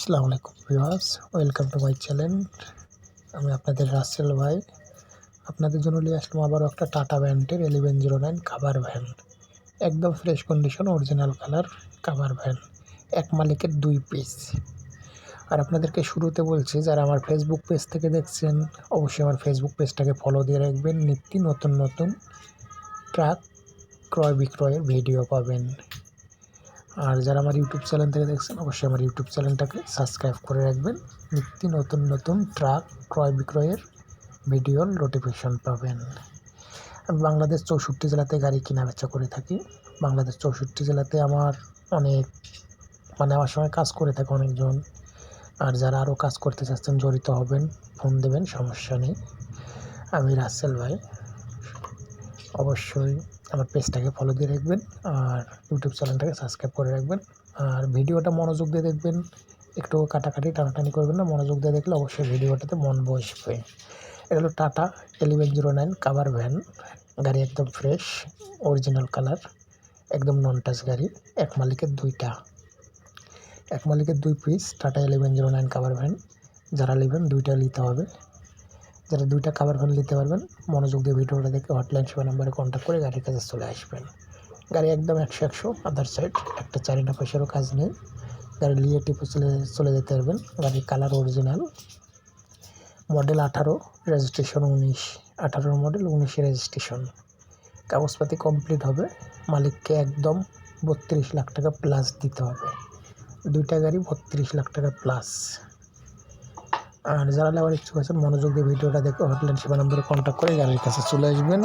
আসসালামু আলাইকুম viewers, welcome to my channel. আমি আপনাদের রাসেল ভাই। আপনাদের জন্য নিয়ে আসলাম আবারও একটা টাটা ব্যান্ডের eleven zero nine cover van একদম fresh condition original colour cover van এক মালিকের দুই পিস আর আপনাদেরকে শুরুতে বলছি, যারা আমার ফেসবুক পেজ থেকে দেখছেন, অবশ্যই আমার ফেসবুক পেজটাকে ফলো দিয়ে রাখবেন। নিত্য নতুন নতুন ট্রাক ক্রয় বিক্রয়ের ভিডিও পাবেন। আর যারা আমার ইউটিউব চ্যানেল থেকে দেখছেন, অবশ্যই আমার ইউটিউব চ্যানেলটাকে সাবস্ক্রাইব করে রাখবেন। নিত্য নতুন নতুন ট্রাক ক্রয় বিক্রয়ের ভিডিওর নোটিফিকেশন পাবেন। আমি বাংলাদেশ চৌষট্টি জেলাতে গাড়ি কেনা বেচা করে থাকি। বাংলাদেশ চৌষট্টি জেলাতে আমার অনেক মানে আমার সঙ্গে কাজ করে থাকে অনেকজন। আর যারা আরও কাজ করতে চাচ্ছেন, জড়িত হবেন, ফোন দেবেন, সমস্যা নেই। আমি রাসেল ভাই। অবশ্যই আমার পেজটাকে ফলো দিয়ে রাখবেন আর ইউটিউব চ্যানেলটাকে সাবস্ক্রাইব করে রাখবেন। আর ভিডিওটা মনোযোগ দিয়ে দেখবেন। একটু কাটাকাটি, টানাটানি করবেন না, মনোযোগ দিয়ে দেখলে অবশ্যই ভিডিওটাতে মন বসবে। এটা হলো Tata eleven zero nine cover van গাড়ি একদম ফ্রেশ অরিজিনাল কালার একদম নন টাচ গাড়ি, এক মালিকের দুইটা। এক মালিকের দুই piece Tata eleven zero nine cover van যারা নেবেন দুইটা নিতে হবে। যারা দুইটা কাভার ভ্যান নিতে পারবেন, মনোযোগ দিয়ে ভিডিওটা দেখে হটলাইন সেবা নাম্বারে কন্ট্যাক্ট করে গাড়ির কাছে চলে আসবেন। গাড়ি একদম একশো একশো আদার সাইড একটা চারিনা পয়সারও কাজ নেই। গাড়ি নিয়ে টিপে চলে চলে যেতে পারবেন। গাড়ির কালার অরিজিনাল মডেল আঠারো রেজিস্ট্রেশন উনিশ। আঠারোর মডেল উনিশে রেজিস্ট্রেশন কাগজপাতি কমপ্লিট হবে। মালিককে একদম বত্রিশ লাখ টাকা প্লাস দিতে হবে। দুইটা গাড়ি বত্রিশ লাখ টাকা প্লাস আর যারা নেওয়ার ইচ্ছুক আছেন, মনোযোগ দিয়ে ভিডিওটা দেখে হটলাইন সেবা নম্বরে কন্ট্যাক্ট করে গাড়ির কাছে চলে আসবেন।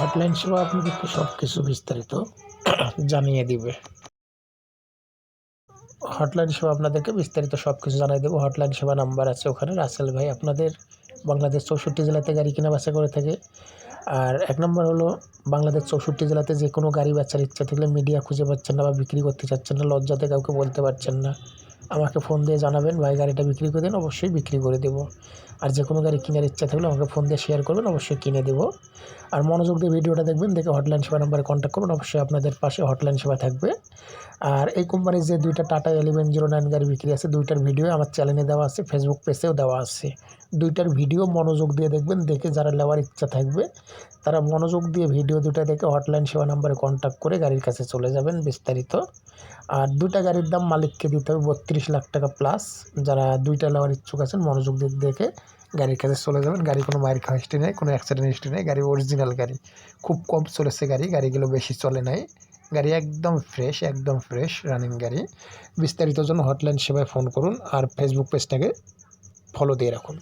হটলাইন সেবা আপনাদেরকে সব কিছু বিস্তারিত জানিয়ে দিবে। হটলাইন সেবা আপনাদেরকে বিস্তারিত সব কিছু জানিয়ে দেবো। হটলাইন সেবা নাম্বার আছে ওখানে। রাসেল ভাই আপনাদের বাংলাদেশ চৌষট্টি জেলাতে গাড়ি কেনা বেচা করে থাকে। আর এক নম্বর হলো, বাংলাদেশ চৌষট্টি জেলাতে যে কোনো গাড়ি বেচার ইচ্ছা থাকলে মিডিয়া খুঁজে পাচ্ছেন না বা বিক্রি করতে চাচ্ছেন না, লজ্জাতে কাউকে বলতে পারছেন না। আমাকে ফোন দিয়ে জানাবেন ভাই গাড়িটা বিক্রি করে দিন অবশ্যই বিক্রি করে দেবো। আর যে কোনো গাড়ি কেনার ইচ্ছা থাকলে আমাকে ফোন দিয়ে শেয়ার করবেন, অবশ্যই কিনে দেবো। আর মনোযোগ দিয়ে ভিডিওটা দেখবেন, দেখে হটলাইন সেবা নাম্বারে কন্ট্যাক্ট করবেন, অবশ্যই আপনাদের পাশে হটলাইন সেবা থাকবে। আর এই কোম্পানির যে দুইটা টাটা এলিভেন জিরো নাইন গাড়ি বিক্রি আছে, দুইটার ভিডিও আমার চ্যানেলে দেওয়া আছে ফেসবুক পেজেও দেওয়া আছে। দুইটার ভিডিও মনোযোগ দিয়ে দেখবেন, দেখে যারা নেওয়ার ইচ্ছা থাকবে, তারা মনোযোগ দিয়ে ভিডিও দুটা দেখে হটলাইন সেবা নাম্বারে কন্ট্যাক্ট করে গাড়ির কাছে চলে যাবেন বিস্তারিত। আর দুটা গাড়ির দাম মালিককে দিতে হবে বত্রিশ লাখ টাকা প্লাস যারা দুইটা নেওয়ার ইচ্ছুক আছেন, মনোযোগ দিয়ে দেখে গাড়ির কাছে চলে যাবেন, গাড়ি কোনো মায়ের খাওয়া হিস্ট্রি নেই, কোনো অ্যাক্সিডেন্ট হিস্ট্রি নেই, গাড়ি অরিজিনাল গাড়ি। খুব কম চলেছে গাড়ি, গাড়িগুলো বেশি চলে নাই। গাড়ি একদম ফ্রেশ একদম ফ্রেশ রানিং গাড়ি। বিস্তারিত জন্য হটলাইন সেবায় ফোন করুন আর ফেসবুক পেজটাকে ফলো দিয়ে রাখুন।